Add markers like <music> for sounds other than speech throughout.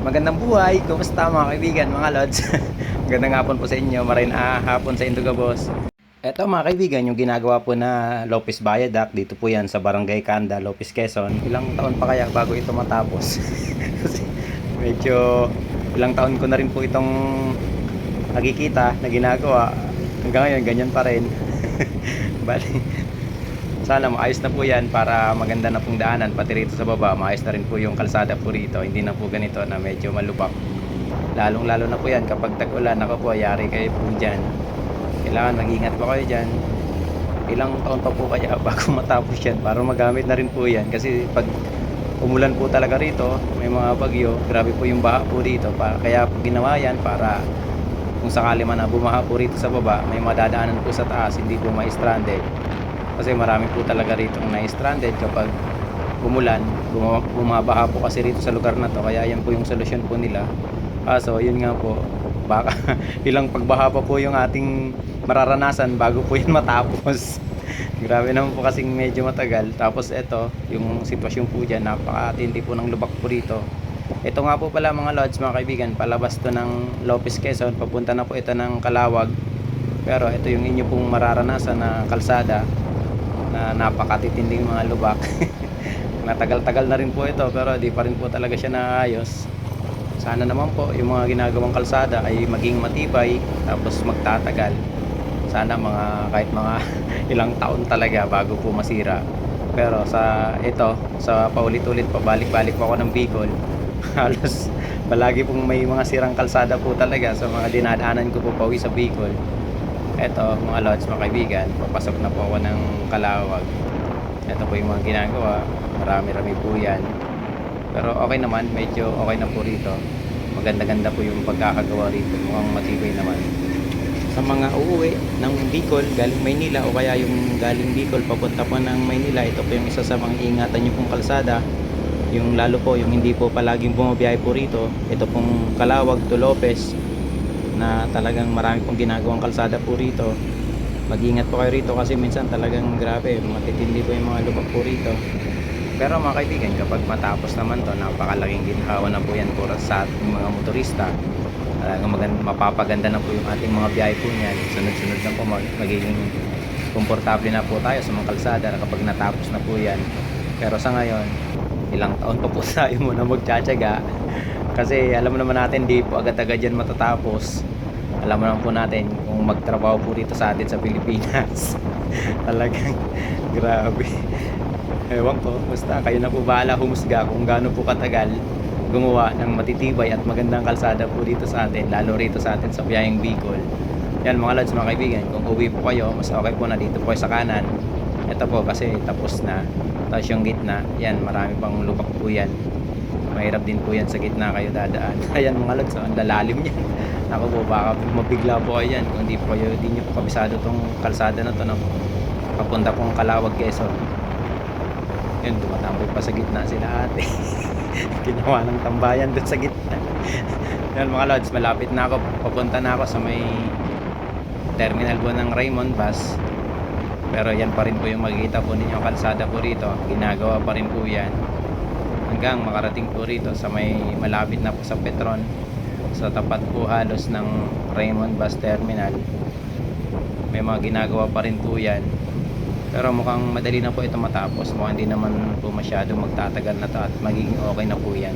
Magandang buhay, kumusta mga kaibigan, mga lods? <laughs> Magandang hapon po sa inyo, marin ah, hapon sa Induga Boss. Ito mga kaibigan, yung ginagawa po na Lopez Viaduct, dito po yan sa Barangay Kanda, Lopez Quezon. Ilang taon pa kaya bago ito matapos? <laughs> Medyo ilang taon ko na rin po itong nakikita na ginagawa. Hanggang ngayon, ganyan pa rin. <laughs> Bali, sana maayos na po yan para maganda na pong daanan pati rito sa baba maayos na rin po yung kalsada po rito. Hindi na po ganito na medyo malubak lalong lalo na po yan kapag tag-ulan. Ako po yari kayo po dyan. Kailangan mag-ingat po kayo dyan. Ilang taon pa po kaya <laughs> bago matapos yan? Para magamit na rin po yan. Kasi pag umulan po talaga rito may mga bagyo grabe po yung baha po rito. Kaya po ginawa yan para kung sakali man na bumaha po rito sa baba may madadaanan po sa taas hindi po ma-stranded kasi marami po talaga rito na-stranded kapag umulan, buma- bumabaha po kasi rito sa lugar na to kaya yan po yung solusyon po nila. Kaso yun nga po, baka <laughs> ilang pagbaha pa po yung ating mararanasan bago po yan <laughs> matapos. Grabe naman po kasing medyo matagal. Tapos ito, yung sitwasyon po dyan, napakatindi po ng lubak po rito. Ito nga po pala mga lods, mga kaibigan, palabas to ng Lopez Quezon, papunta na po ito ng Kalawag. Pero ito yung inyo pong mararanasan na kalsada na napakatitinding mga lubak. <laughs> Matagal-tagal na rin po ito pero di pa rin po talaga siya naayos. Sana naman po yung mga ginagawang kalsada ay maging matibay tapos magtatagal. Sana mga kahit mga <laughs> ilang taon talaga bago po masira. Pero sa ito, sa paulit-ulit pabalik-balik po ako ng Bicol, <laughs> halos palagi pong may mga sirang kalsada po talaga sa mga dinadaanan ko po pauwi sa Bicol. Eto, mga lods, mga kaibigan, papasok na po ako ng Kalawag. Ito po yung mga ginagawa. Marami-rami po yan. Pero okay naman, medyo okay na po rito. Maganda-ganda po yung pagkakagawa rito. Mukhang matibay naman. Sa mga uuwi ng Bicol, galing Maynila o kaya yung galing Bicol papunta po ng Maynila, ito po yung isa sa mga ingatan nyo pong kalsada. Yung lalo po, yung hindi po palaging bumabiyahe po rito. Ito pong Kalawag to Lopez na talagang marami pong ginagawang kalsada po rito. Mag-ingat po kayo rito kasi minsan talagang grabe matitindi po yung mga lubak po rito. Pero mga kaibigan kapag matapos naman to napakalaking ginhawa na po yan para sa ating mga motorista. Talagang maganda, mapapaganda na po yung ating mga biyahe po niyan. Sunod-sunod lang po mag, magiging komportable na po tayo sa mga kalsada kapag natapos na po yan. Pero sa ngayon ilang taon pa po <laughs> tayo muna magtsatsaga kasi alam naman natin di po agad-agad yan matatapos. Alam naman po natin kung magtrabaho po dito sa atin sa Pilipinas. <laughs> Talagang grabe. Ewan ko basta kayo na po bahala humusga kung gaano po katagal gumawa ng matitibay at magandang kalsada po dito sa atin lalo rito sa atin sa Biyayang Bicol. Yan mga lads mga kaibigan kung uwi po kayo mas okay po na dito po sa kanan. Ito po kasi tapos na. Tapos yung gitna yan marami pang lubak po yan mahirap din po yan sa gitna kayo dadaan. <laughs> Ayan mga lads oh, ang lalalim yan <laughs> ako po baka mabigla po kayo yan kung di po kayo di nyo po kabisado tong kalsada na to no? papunta pong Kalawag Quezon. Yun tumatamboy pa sa gitna sila ate. <laughs> Ginawa ng tambayan doon sa gitna. Yun mga lods malapit na ako. Papunta na ako sa may terminal po ng Raymond bus. Pero yan pa rin po yung makikita po ninyo kalsada po rito. Ginagawa pa rin po yan hanggang makarating po rito sa may malapit na po sa Petron. Sa tapat po halos ng Raymond Bus Terminal. May mga ginagawa pa rin po yan. Pero mukhang madali na po ito matapos. Mukhang hindi naman po masyado magtatagal na to at magiging okay na po yan.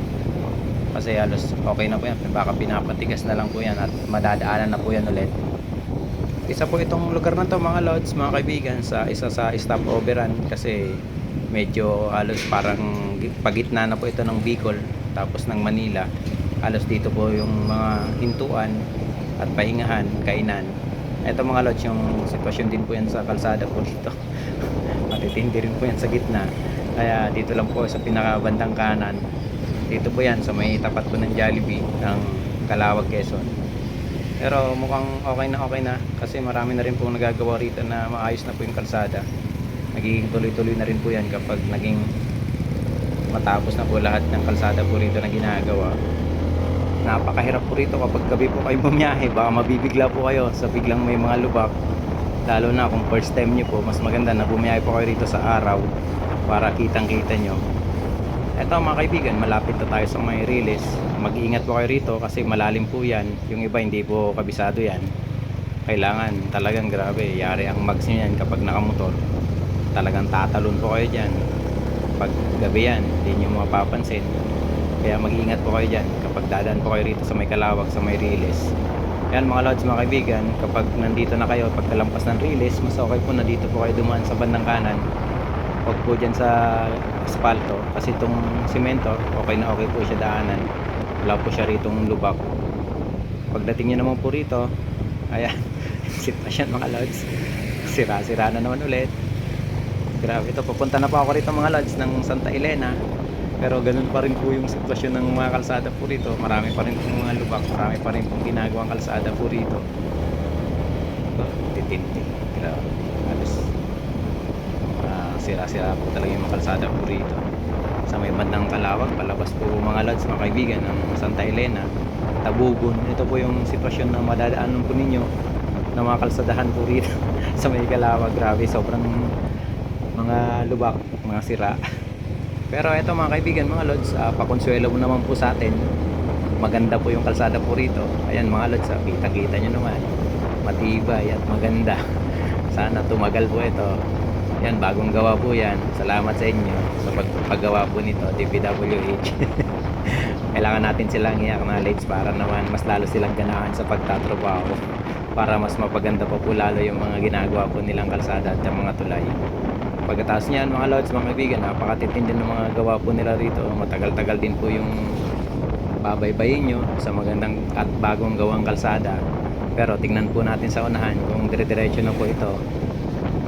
Kasi halos okay na po yan. Baka pinapatigas na lang po yan at madadaanan na po yan ulit. Isa po itong lugar na to mga lods mga kaibigan sa isa sa stopoveran kasi medyo halos parang pagitna na po ito ng Bicol tapos ng Manila. Halos dito po yung mga hintuan at pahingahan, kainan. Ito mga lods yung sitwasyon din po yan sa kalsada po dito. <laughs> Matitindi rin po yan sa gitna. Kaya dito lang po sa pinakabandang kanan. Dito po yan sa may tapat po ng Jollibee ng Kalawag Quezon. Pero mukhang okay na okay na kasi marami na rin po nagagawa rito na maayos na po yung kalsada nagiging tuloy-tuloy na rin po yan kapag naging matapos na po lahat ng kalsada po rito na ginagawa napakahirap po rito kapag gabi po kayo bumiyahe baka mabibigla po kayo sa biglang may mga lubak lalo na kung first time nyo po mas maganda na bumiyahe po kayo rito sa araw para kitang kita nyo Eto mga kaibigan, malapit na tayo sa may release. Mag-iingat po kayo rito kasi malalim po yan. Yung iba hindi po kabisado yan. Kailangan talagang grabe. Yari ang mags nyo yan kapag nakamotor. Talagang tatalon po kayo dyan. Pag gabi yan, hindi nyo mapapansin. Kaya mag-iingat po kayo dyan kapag dadaan po kayo rito sa may kalawag, sa may release. Yan mga lods, mga kaibigan, kapag nandito na kayo, pagkalampas ng release, mas okay po na dito po kayo dumaan sa bandang kanan. Huwag po dyan sa asfalto kasi itong simento, okay na okay po siya daanan. Wala po siya ritong lubak. Pagdating nyo naman po rito, ayan, <laughs> sitwasyon mga lods. Sira-sira na naman ulit. Grabe ito, papunta na po ako rito mga lods ng Santa Elena. Pero ganun pa rin po yung sitwasyon ng mga kalsada po rito. Marami pa rin pong mga lubak, marami pa rin pong ginagawang kalsada po rito. Ito, titinti. Grabe. Halos ah, sira-sira po talaga yung mga kalsada po rito. Sa may bandang kalawag, palabas po mga lods, mga kaibigan ng Santa Elena, Tabugon. Ito po yung sitwasyon na madadaanan po ninyo ng mga kalsadahan po rito <laughs> sa may kalawag. Grabe, sobrang mga lubak, mga sira. Pero ito mga kaibigan, mga lods, uh, pakonsuelo mo naman po sa atin. Maganda po yung kalsada po rito. Ayan mga lods, uh, kita-kita nyo naman. Matibay at maganda. <laughs> Sana tumagal po ito. Yan, bagong gawa po yan. Salamat sa inyo sa pagpagawa po nito, DPWH. <laughs> Kailangan natin silang i-acknowledge para naman mas lalo silang ganahan sa pagtatrabaho para mas mapaganda pa po lalo yung mga ginagawa po nilang kalsada at mga tulay. Pagkatapos niyan mga lods, mga kaibigan, napakatitindi ng mga gawa po nila rito. Matagal-tagal din po yung babaybayin nyo sa magandang at bagong gawang kalsada. Pero tingnan po natin sa unahan kung dire-diretso na po ito.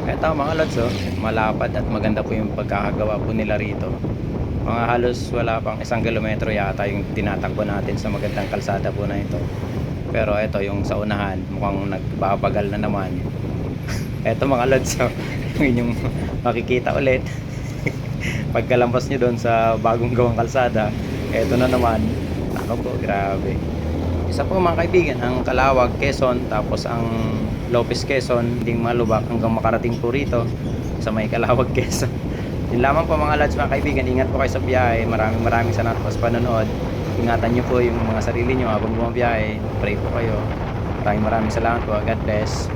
Eto mga lods, oh, malapad at maganda po yung pagkakagawa po nila rito. Mga halos wala pang isang kilometro yata yung tinatakbo natin sa magandang kalsada po na ito. Pero ito yung sa unahan, mukhang nagbabagal na naman. <laughs> Eto mga lods, oh, yung inyong makikita ulit. <laughs> Pagkalampas nyo doon sa bagong gawang kalsada, eto na naman. Ako po, grabe. Isa po mga kaibigan, ang Kalawag, Quezon, tapos ang Lopez, Quezon, hindi malubak hanggang makarating po rito sa may Kalawag, <laughs> Quezon. Yun lamang po mga lads, mga kaibigan, ingat po kayo sa biyahe. Maraming maraming salamat po sa panonood. Ingatan nyo po yung mga sarili nyo habang bumabiyahe. Pray po kayo. Maraming maraming salamat po. God bless.